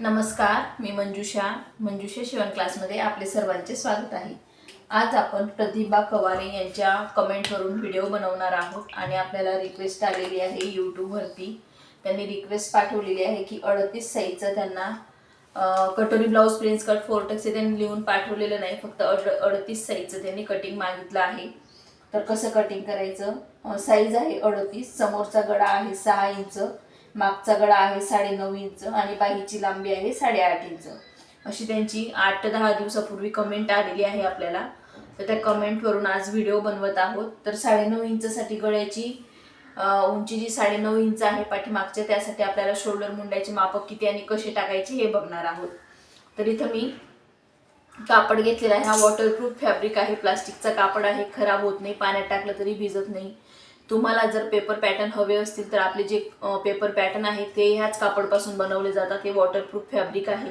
नमस्कार मी मंजुषा. मंजुषा शिवण क्लासमध्ये आपले सर्वांचे स्वागत आहे. आज आपण प्रतिभा कवारे यांच्या कमेंटवरून व्हिडिओ बनवणार आहोत आणि आपल्याला रिक्वेस्ट आलेली आहे यूट्यूबवरती त्यांनी रिक्वेस्ट पाठवलेली आहे की अडतीस साईजचं त्यांना कटोरी ब्लाऊज प्रिन्स कट फोर्टक्स हे त्यांनी लिहून पाठवलेलं नाही फक्त अड अडतीस साईजचं त्यांनी कटिंग मागितलं आहे. तर कसं कटिंग करायचं? साईज आहे अडतीस समोरचा गडा आहे सहा इंच. मागचा गळा आहे साडेनऊ इंच आणि बाहीची लांबी आहे साडेआठ इंच. अशी त्यांची आठ ते दहा दिवसापूर्वी कमेंट आलेली आहे आपल्याला. तर त्या कमेंटवरून आज व्हिडिओ बनवत आहोत. तर साडेनऊ इंचसाठी गळ्याची उंची जी साडेनऊ इंच आहे पाठीमागच्या त्यासाठी आपल्याला शोल्डर मुंड्याचे मापक किती आणि कसे टाकायचे हे बघणार आहोत. तर इथं मी कापड घेतलेला आहे. हा वॉटरप्रूफ फॅब्रिक आहे. प्लास्टिकचा कापड आहे. खराब होत नाही. पाण्यात टाकलं तरी भिजत नाही. तुम्हाला जर पेपर पॅटर्न हवे असतील तर आपले जे पेपर पॅटर्न आहे ते ह्याच कापडपासून बनवले जातात. ते वॉटरप्रूफ फॅब्रिक आहे.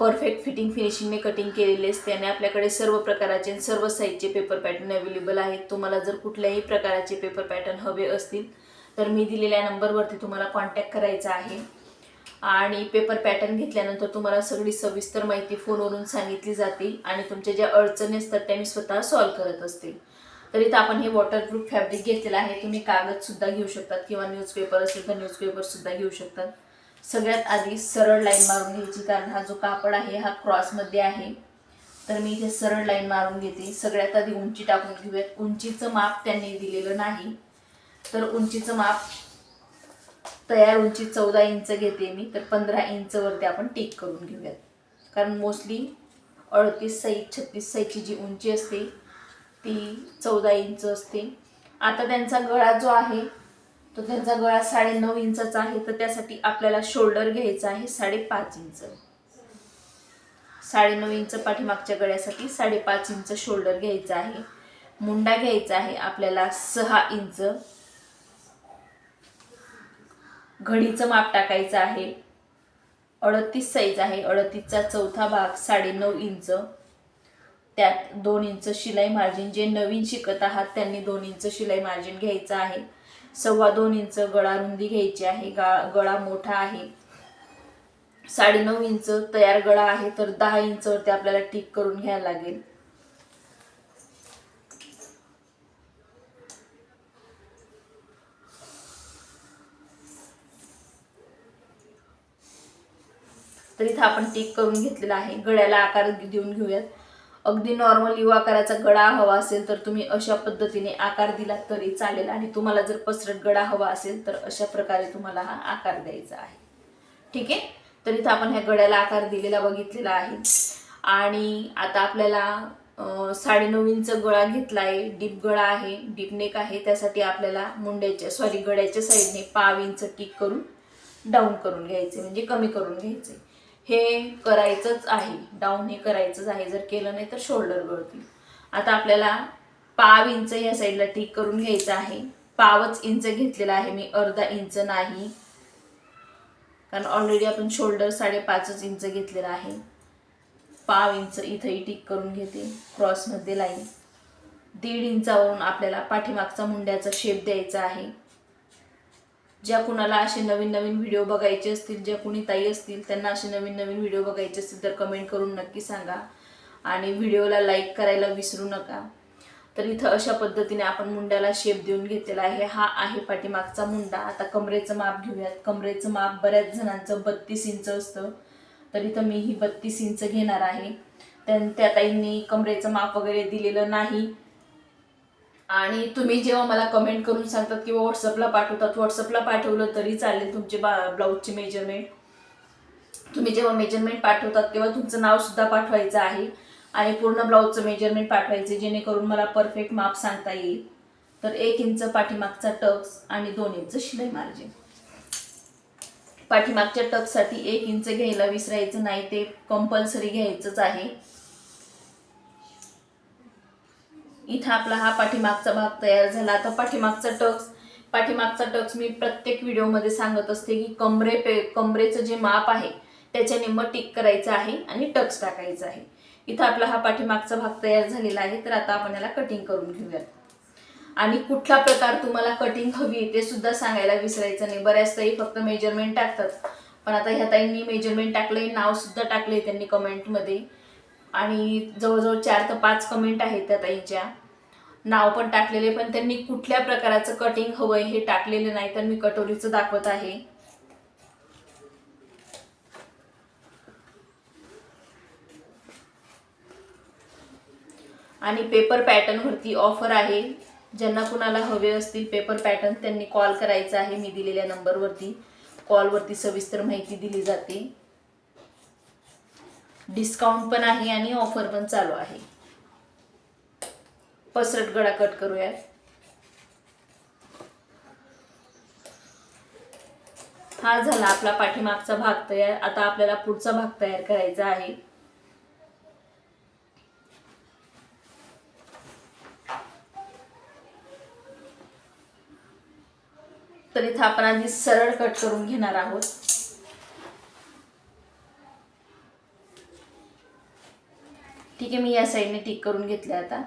परफेक्ट फिटिंग फिनिशिंगने कटिंग केलेले असते आणि आपल्याकडे सर्व प्रकाराचे आणि सर्व साईजचे पेपर पॅटर्न अवेलेबल आहेत. तुम्हाला जर कुठल्याही प्रकाराचे पेपर पॅटर्न हवे असतील तर मी दिलेल्या नंबरवरती तुम्हाला कॉन्टॅक्ट करायचा आहे. आणि पेपर पॅटर्न घेतल्यानंतर तुम्हाला सगळी सविस्तर माहिती फोनवरून सांगितली जाते आणि तुमच्या ज्या अडचणी असतात त्या मी स्वतः सॉल्व्ह करत असते. तर इथं आपण हे वॉटरप्रूफ फॅब्रिक घेतलेलं आहे. तुम्ही कागदसुद्धा घेऊ शकतात किंवा न्यूजपेपर असेल तर न्यूजपेपरसुद्धा घेऊ शकतात. सगळ्यात आधी सरळ लाईन मारून घ्यायची कारण हा जो कापड आहे हा क्रॉसमध्ये आहे. तर मी इथे सरळ लाईन मारून घेते. सगळ्यात आधी उंची टाकून घेऊयात. उंचीचं माप त्यांनी दिलेलं नाही. तर उंचीचं माप तयार उंची चौदा इंच घेते मी. तर पंधरा इंचवरती आपण टिक करून घेऊयात. कारण मोस्टली अडतीस साईज छत्तीस साईजची जी उंची असते ती चौदा इंच असते. आता त्यांचा गळा जो आहे तो त्यांचा गळा साडेनऊ इंचाचा आहे तर त्यासाठी आपल्याला शोल्डर घ्यायचा आहे साडेपाच इंच. साडेनऊ इंच पाठीमागच्या गळ्यासाठी साडेपाच इंच शोल्डर घ्यायचा आहे. मुंडा घ्यायचा आहे आपल्याला सहा इंच. घडीचं माप टाकायचं आहे. अडतीस साईज आहे. अडतीसचा चौथा भाग साडेनऊ इंच. त्यात दोन इंच शिलाई मार्जिन जे नवीन शिकत आहात त्यांनी दोन इंच शिलाई मार्जिन घ्यायचं आहे. सव्वा दोन इंच गळा रुंदी घ्यायची आहे गा गळा मोठा आहे. साडेनऊ इंच तयार गळा आहे तर दहा इंचवरती आपल्याला टिक करून घ्यायला लागेल. तर इथं आपण टिक करून घेतलेला आहे. गळ्याला आकार देऊन घेऊयात. अगदी नॉर्मल युवा आकाराचा गळा हवा असेल तर तुम्ही अशा पद्धतीने आकार दिला तरी चालेल. आणि तुम्हाला जर पसरट गळा हवा असेल तर अशा प्रकारे तुम्हाला हा आकार द्यायचा आहे. ठीक आहे? तर इथं आपण ह्या गळ्याला आकार दिलेला बघितलेला आहे. आणि आता आपल्याला साडेनऊ इंच गळा घेतला आहे डीप गळा आहे. डीप नेक आहे. त्यासाठी आपल्याला मुंड्याच्या सॉरी गळ्याच्या साईडने पाव इंच टीक करून डाऊन करून घ्यायचे. म्हणजे कमी करून घ्यायचे. हे करायचंच आहे. डाऊन हे करायचंच आहे. जर केलं नाही तर शोल्डर गळतील आता आपल्याला पाव इंच या साईडला टिक करून घ्यायचं आहे. पावच इंच घेतलेला आहे. मी अर्धा इंच नाही. कारण ऑलरेडी आपण शोल्डर साडेपाचच इंच घेतलेला आहे. पाव इंच इथंही टिक करून घेते. क्रॉसमध्ये लाईन दीड इंचावरून आपल्याला पाठीमागचा मुंड्याचा शेप द्यायचा आहे. ज्या कुणाला असे नवीन नवीन व्हिडिओ बघायचे असतील ज्या कुणी ताई असतील त्यांना असे नवीन नवीन व्हिडिओ बघायचे असतील तर कमेंट करून नक्की सांगा. आणि व्हिडिओला लाईक करायला विसरू नका. तर इथं अशा पद्धतीने आपण मुंड्याला शेप देऊन घेतलेला आहे. हा आहे पाठीमागचा मुंडा. आता कमरेचं माप घेऊयात. कमरेचं माप बऱ्याच जणांचं बत्तीस इंच असतं. तर इथं मी ही बत्तीस इंच घेणार आहे. त्यां त्या ताईंनी कमरेचं माप वगैरे दिलेलं नाही. आणि तुम्ही जेव्हा मला कमेंट करून सांगतात किंवा व्हॉट्सअपला पाठवतात व्हॉट्सअपला पाठवलं तरी चालेल तुमचे बा ब्लाऊजचे मेजरमेंट तुम्ही जेव्हा मेजरमेंट पाठवतात तेव्हा तुमचं नावसुद्धा पाठवायचं आहे आणि पूर्ण ब्लाऊजचं मेजरमेंट पाठवायचे जेणेकरून मला परफेक्ट माप सांगता येईल. तर एक इंच पाठीमागचा टक्स आणि दोन इंच शिलाई मार्जिन पाठीमागच्या टक्ससाठी एक इंच घ्यायला विसरायचं नाही ते कंपल्सरी घ्यायचंच आहे. इथं आपला हा पाठीमागचा भाग तयार झाला. आता पाठीमागचा टक्स पाठीमागचा टक्स मी प्रत्येक व्हिडिओमध्ये सांगत असते की कमरे पे कमरेचं जे माप आहे त्याच्या मग टिक करायचं आहे आणि टक्स टाकायचं आहे. इथं आपला हा पाठीमागचा भाग तयार झालेला आहे तर आता आपण याला कटिंग करून घेऊयात. आणि कुठला प्रकार तुम्हाला कटिंग हवी आहे ते सुद्धा सांगायला विसरायचं नाही. बऱ्याच ताई फक्त मेजरमेंट टाकतात. पण आता ह्या ताईंनी मेजरमेंट टाकलंय नाव सुद्धा टाकलंय त्यांनी कमेंटमध्ये आणि जवळजवळ चार ते पाच कमेंट आहेत त्या ताईंच्या. नाव पण टाकलेले पण त्यांनी कुठल्या प्रकाराचं कटिंग हवंय हे टाकलेलं नाही तर मी कटोरीचं दाखवत आहे. आणि पेपर पॅटर्नवरती ऑफर आहे. ज्यांना कुणाला हवे असतील पेपर पॅटर्न त्यांनी कॉल करायचा आहे मी दिलेल्या नंबरवरती कॉलवरती सविस्तर माहिती दिली जाते. डिस्काउंट पण आहे आणि ऑफर पण चालू आहे. पसरट गळा कट करूयात. हा झाला आपला पाठीमागचा भाग तयार. आता आपल्याला पुढचा भाग तयार करायचा आहे. तर इथं आपण आधी सरळ कट करून घेणार आहोत. ठीक आहे मी या साईडने टिक करून घेतले आता.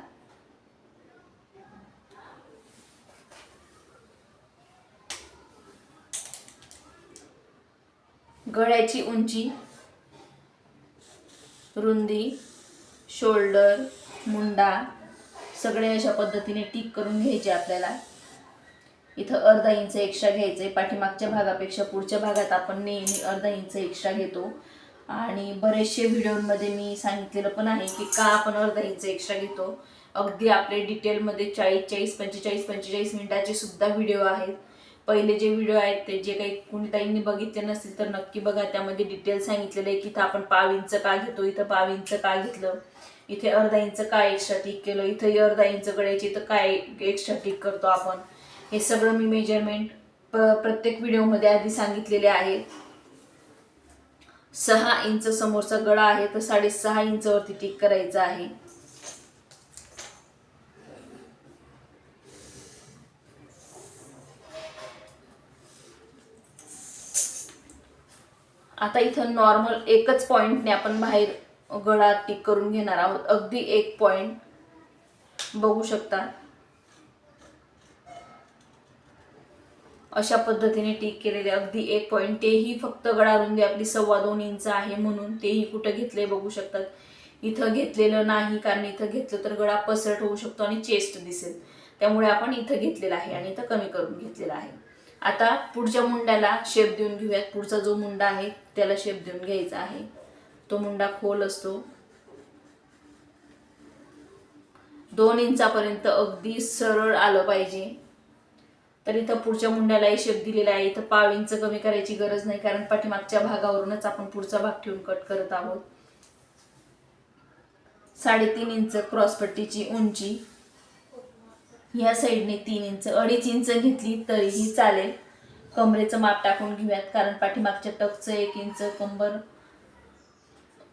गळ्याची उंची रुंदी शोल्डर मुंडा सगळे अशा पद्धतीने टिक करून घ्यायचे आपल्याला. इथं अर्धा इंच एक्स्ट्रा घ्यायचं आहे पाठीमागच्या भागापेक्षा पुढच्या भागात आपण नेहमी अर्धा इंच एक्स्ट्रा घेतो. आणि बरेचसे व्हिडिओमध्ये मी सांगितलेलं पण आहे की का आपण अर्धा इंच एक्स्ट्रा घेतो. अगदी आपले डिटेलमध्ये चाळीस चाळीस पंचेचाळीस पंचेचाळीस मिनिटाचे सुद्धा व्हिडिओ आहेत. पहिले जे व्हिडिओ आहेत ते जे काही कुणीताईंनी बघितले नसतील तर नक्की बघा. त्यामध्ये डिटेल सांगितलेलं आहे की इथं आपण पाव इंच का घेतो? इथं पाव इंच का घेतलं? इथे अर्धा इंच काय एक्स्ट्रा टिक केलं? इथंही अर्धा इंच गळ्याची इथं काय एक्स्ट्रा टिक करतो आपण? हे सगळं मी मेजरमेंट प प्रत्येक व्हिडिओमध्ये आधी सांगितलेले आहे. सहा इंच समोरचा गळा आहे तर साडेसहा इंचवरती टिक करायचं आहे. आता इथं नॉर्मल एकच पॉईंटने आपण बाहेर गळा टिक करून घेणार आहोत. अगदी एक पॉईंट बघू शकता. अशा पद्धतीने टिक केलेले अगदी एक पॉईंट तेही फक्त गळा रुंदी आपली सव्वा दोन इंच आहे म्हणून तेही कुठं घेतले बघू शकतात. इथं घेतलेलं नाही कारण इथं घेतलं तर गळा पसरट होऊ शकतो आणि चेस्ट दिसेल. त्यामुळे आपण इथं घेतलेलं आहे आणि इथं कमी करून घेतलेलं आहे. आता पुढच्या मुंड्याला शेप देऊन घेऊयात. पुढचा जो मुंडा आहे त्याला शेप देऊन घ्यायचा आहे. तो मुंडा खोल असतो. दोन इंचापर्यंत अगदी सरळ आलं पाहिजे. तर इथं पुढच्या मुंड्यालाही शेप दिलेला आहे. इथं पाव इंच कमी करायची गरज नाही कारण पाठीमागच्या भागावरूनच आपण पुढचा भाग ठेवून कट करत आहोत. साडेतीन इंच क्रॉसपट्टीची उंची. ह्या साईडने तीन इंच अडीच इंच घेतली तरीही चालेल. कमरेचं माप टाकून घेऊयात कारण पाठीमागच्या टकचं एक इंच कंबर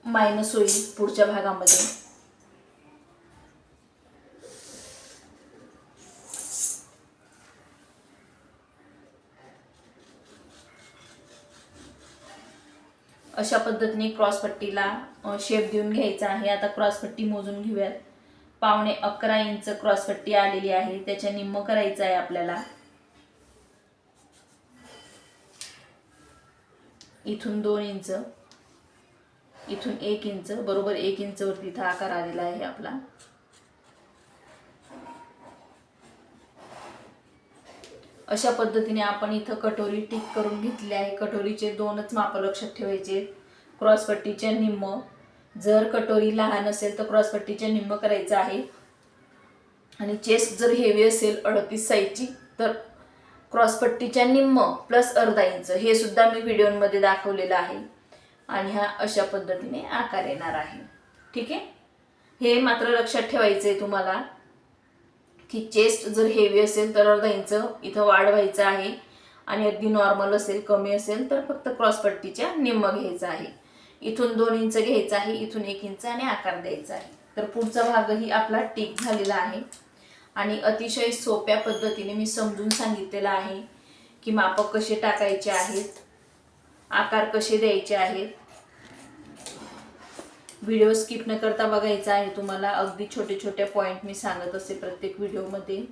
मायनस होईल पुढच्या भागामध्ये. अशा पद्धतीने क्रॉसपट्टीला शेप देऊन घ्यायचा आहे. आता क्रॉसपट्टी मोजून घेऊयात. पावणे अकरा इंच क्रॉसपट्टी आलेली आहे. त्याच्या निम्म करायचं आहे आपल्याला. इथून दोन इंच. इथून एक इंच. बरोबर एक इंचवरती इथं आकार आलेला आहे आपला. अशा पद्धतीने आपण इथं कटोरी टिक करून घेतली आहे. कटोरीचे दोनच माप लक्षात ठेवायचे. क्रॉसपट्टीचे निम्म. जर कटोरी लहान असेल तर क्रॉसपट्टीचे निम्म करायचं आहे. आणि चेस्ट जर हेवी असेल अडतीस साईजची तर क्रॉसपट्टीच्या निम्म प्लस अर्धा इंच हे सुद्धा मी व्हिडिओमध्ये दाखवलेलं आहे. आणि हा अशा पद्धतीने आकार येणार आहे. ठीक आहे? हे मात्र लक्षात ठेवायचं आहे तुम्हाला की चेस्ट जर हेवी असेल तर अर्धा इंच इथं वाढवायचं आहे. आणि अगदी नॉर्मल असेल कमी असेल तर फक्त क्रॉसपट्टीच्या निम्म घ्यायचं आहे. इथून दोन इंच घ्यायचं आहे इथून एक इंच आणि आकार द्यायचा आहे. तर पुढचा भागही आपला टिक झालेला आहे. आणि अतिशय सोप्या पद्धतीने मी समजून सांगितलेलं आहे की मापक कसे टाकायचे आहेत आकार कसे द्यायचे आहेत. व्हिडिओ स्किप न करता बघायचा आहे तुम्हाला अगदी छोटे छोटे पॉईंट मी सांगत असते प्रत्येक व्हिडिओमध्ये.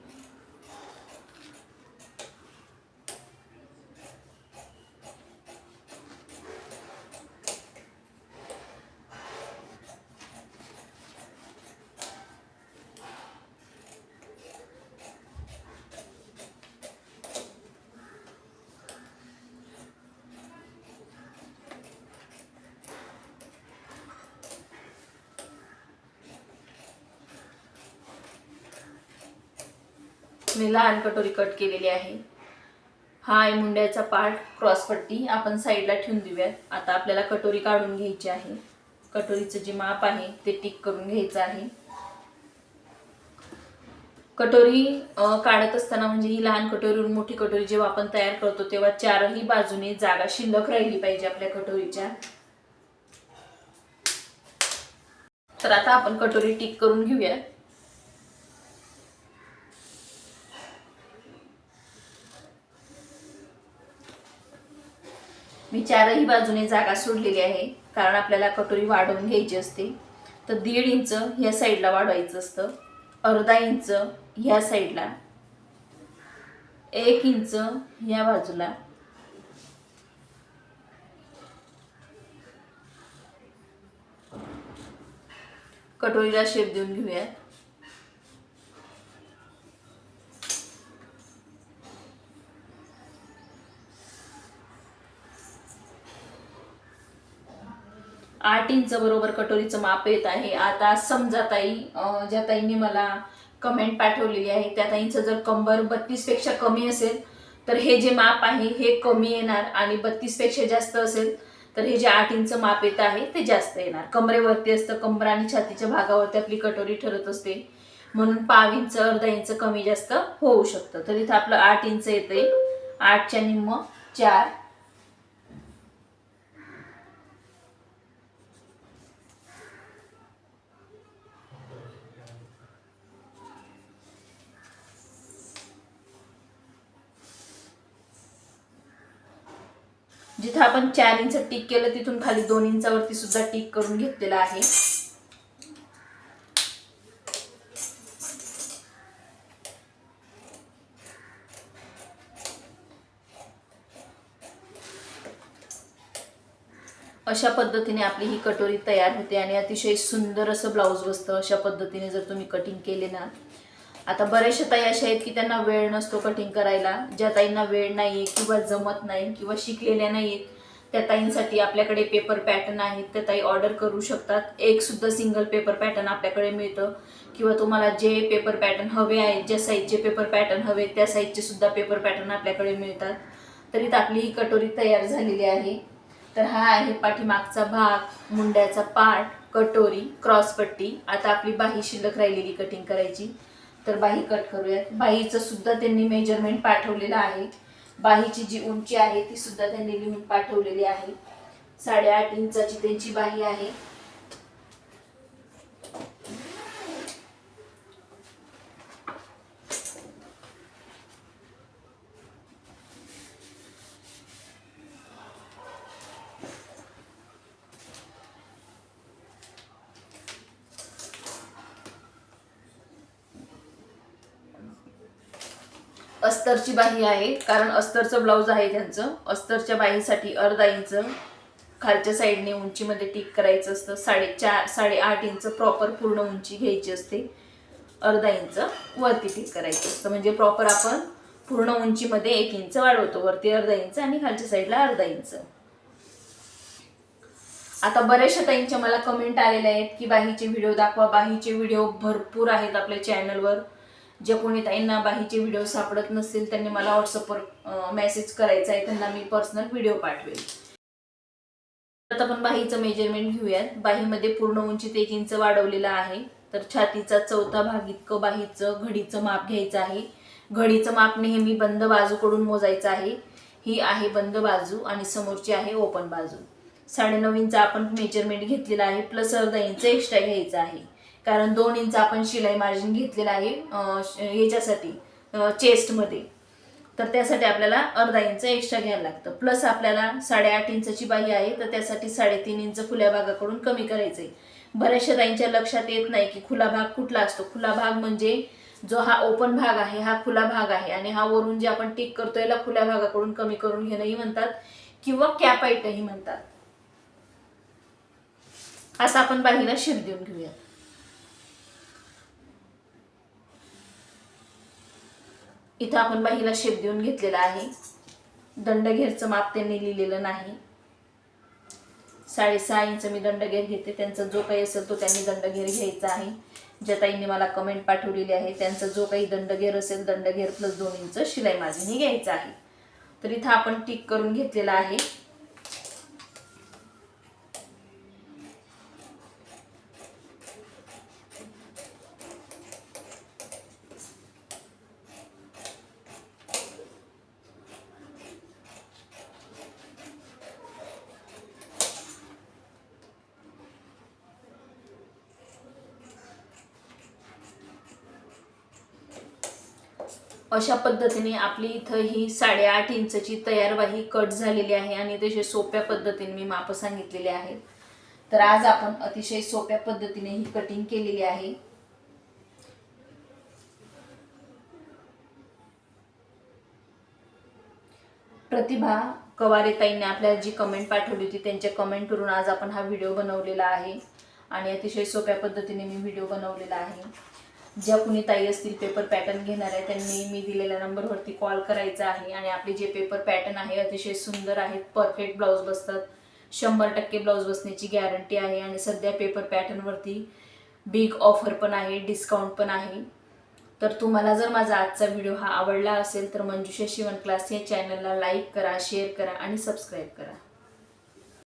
मी लहान कटोरी कट केलेली आहे. हा आहे मुंड्याचा पार्ट क्रॉसपट्टी आपण साईडला ठेवून देऊयात. आता आपल्याला कटोरी काढून घ्यायची आहे. कटोरीचं जे माप आहे ते टिक करून घ्यायचं आहे. कटोरी काढत असताना म्हणजे ही लहान कटोरीवर मोठी कटोरी जेव्हा आपण तयार करतो तेव्हा चारही बाजूने जागा शिल्लक राहिली पाहिजे आपल्या कटोरीच्या. तर आता आपण कटोरी टिक करून घेऊया मी चारही बाजूने जागा सोडलेली आहे कारण आपल्याला कटोरी वाढवून घ्यायची असते. तर दीड इंच ह्या साईडला वाढवायचं असतं. अर्धा इंच ह्या साईडला. एक इंच ह्या बाजूला. कटोरीला शेप देऊन घेऊयात. आठ इंच बरोबर कटोरीचं माप येत आहे. आता समजा ताई ज्या ताईंनी मला कमेंट पाठवलेली आहे त्या ताईंचं जर कंबर बत्तीसपेक्षा कमी असेल तर हे जे माप आहे हे कमी येणार आणि बत्तीसपेक्षा जास्त असेल तर हे जे आठ इंच माप येत आहे ते जास्त येणार. कमरेवरती असतं कंबर आणि छातीच्या भागावरती आपली कटोरी ठरत असते. म्हणून पाव इंच अर्धा इंच कमी जास्त होऊ शकतं. तर इथं आपलं आठ इंच येते आठच्या निम्म चार. जिथं आपण चार इंच टिक केलं तिथून खाली दोन इंचावरती सुद्धा टिक करून घेतलेलं आहे. अशा पद्धतीने आपली ही कटोरी तयार होते आणि अतिशय सुंदर असं ब्लाऊज बसतं. अशा पद्धतीने जर तुम्ही कटिंग केले ना आता बऱ्याचशा ताई अशा आहेत की त्यांना वेळ नसतो कटिंग करायला. ज्या ताईंना वेळ नाही किंवा जमत नाही किंवा शिकलेल्या नाही आहेत त्या ताईंसाठी आपल्याकडे पेपर पॅटर्न आहेत त्या ताई ऑर्डर करू शकतात. एक सुद्धा सिंगल पेपर पॅटर्न आपल्याकडे मिळतं. किंवा तुम्हाला जे पेपर पॅटर्न हवे आहेत ज्या साईजचे पेपर पॅटर्न हवे त्या साईजचे सुद्धा पेपर पॅटर्न आपल्याकडे मिळतात. तरी आपली ही कटोरी तयार झालेली आहे. तर हा आहे पाठीमागचा भाग मुंड्याचा पार्ट कटोरी क्रॉसपट्टी आता आपली बाही शिल्लक राहिलेली कटिंग करायची. तर बाही कट करूयात. बाहीचं सुद्धा त्यांनी मेजरमेंट पाठवलेलं आहे. बाहीची जी उंची आहे ती सुद्धा त्यांनी लिहून पाठवलेली आहे. साडेआठ इंचाची त्यांची बाही आहे. अस्तरची बाही आहे कारण अस्तरचं ब्लाऊज आहे त्यांचं. अस्तरच्या बाहीसाठी अर्धा इंच खालच्या साईडने उंचीमध्ये टिक करायचं असतं. साडेचार साडेआठ इंच प्रॉपर पूर्ण उंची घ्यायची असते. अर्धा इंच वरती टिक करायचं असतं. म्हणजे प्रॉपर आपण पूर्ण उंचीमध्ये एक इंच वाढवतो. वरती अर्धा इंच आणि खालच्या साईडला अर्धा इंच. आता बऱ्याचशा ताईंच्या मला कमेंट आलेल्या आहेत की बाहीचे व्हिडिओ दाखवा. बाहीचे व्हिडिओ भरपूर आहेत आपल्या चॅनलवर जे कोणी ताईंना बाहीचे व्हिडिओ सापडत नसतील त्यांनी मला व्हॉट्सअपवर मेसेज करायचा आहे त्यांना मी पर्सनल व्हिडिओ पाठवेल. आता आपण बाहीचं मेजरमेंट घेऊयात. बाहीमध्ये पूर्ण उंचीत एक इंच वाढवलेलं आहे. तर छातीचा चौथा भाग इतकं बाहीचं घडीचं माप घ्यायचं आहे. घडीचं माप नेहमी बंद बाजूकडून मोजायचं आहे. ही आहे बंद बाजू आणि समोरची आहे ओपन बाजू. साडेनऊ इंच आपण मेजरमेंट घेतलेला आहे प्लस अर्धा इंच एक्स्ट्रा घ्यायचं आहे. कारण दोन इंच आपण शिलाई मार्जिन घेतलेलं आहे याच्यासाठी चेस्टमध्ये तर त्यासाठी आपल्याला अर्धा इंच एक्स्ट्रा घ्यायला लागतं. प्लस आपल्याला साडेआठ इंचची बाही आहे तर त्यासाठी साडेतीन इंच खुल्या भागाकडून कमी करायचं आहे बऱ्याचशा ताईंच्या लक्षात येत नाही की खुला भाग कुठला असतो. खुला भाग म्हणजे जो हा ओपन भाग आहे हा खुला भाग आहे. आणि हा वरून जे आपण टिक करतो याला खुल्या भागाकडून कमी करून घेणंही म्हणतात किंवा कॅपाईटही म्हणतात. असं आपण बाहीला शिर देऊन घेऊया इथं आपण बाहीला शेप देऊन घेतलेला आहे. दंडघेरचं माप त्यांनी लिहिलेलं नाही. साडेसहा इंच मी दंडघेर घेते. त्यांचा जो काही असेल तो त्यांनी दंडघेर घ्यायचा आहे. ज्या ताईंनी मला कमेंट पाठवलेली आहे. त्यांचा जो काही दंडघेर असेल दंडघेर प्लस दोन इंच शिलाई मार्जिनही घ्यायचा आहे. तर इथं आपण टिक करून घेतलेला आहे. अशा पद्धतीने आपली इथं ही साडेआठ इंचची तयारवाही कट झालेली आहे आणि अतिशय सोप्या पद्धतीने मी माप सांगितलेले आहेत तर आज आपण अतिशय सोप्या पद्धतीने ही कटिंग केलेली आहे. प्रतिभा कवारे ताईंनी आपल्याला जी कमेंट पाठवली होती त्यांच्या कमेंट करून आज आपण हा व्हिडिओ बनवलेला आहे. आणि अतिशय सोप्या पद्धतीने मी व्हिडिओ बनवलेला आहे. ज्या कुणी ताई असतील पेपर पॅटर्न घेणार आहे त्यांनी मी दिलेल्या नंबरवरती कॉल करायचा आहे. आणि आपले जे पेपर पॅटर्न आहे अतिशय सुंदर आहेत परफेक्ट ब्लाऊज बसतात. शंभर टक्के ब्लाऊज बसण्याची गॅरंटी आहे. आणि सध्या पेपर पॅटर्नवरती बिग ऑफर पण आहे डिस्काउंट पण आहे. तर तुम्हाला जर माझा आजचा व्हिडिओ हा आवडला असेल तर मंजुषा शिवण क्लास या चॅनलला लाईक करा शेअर करा आणि सबस्क्राईब करा.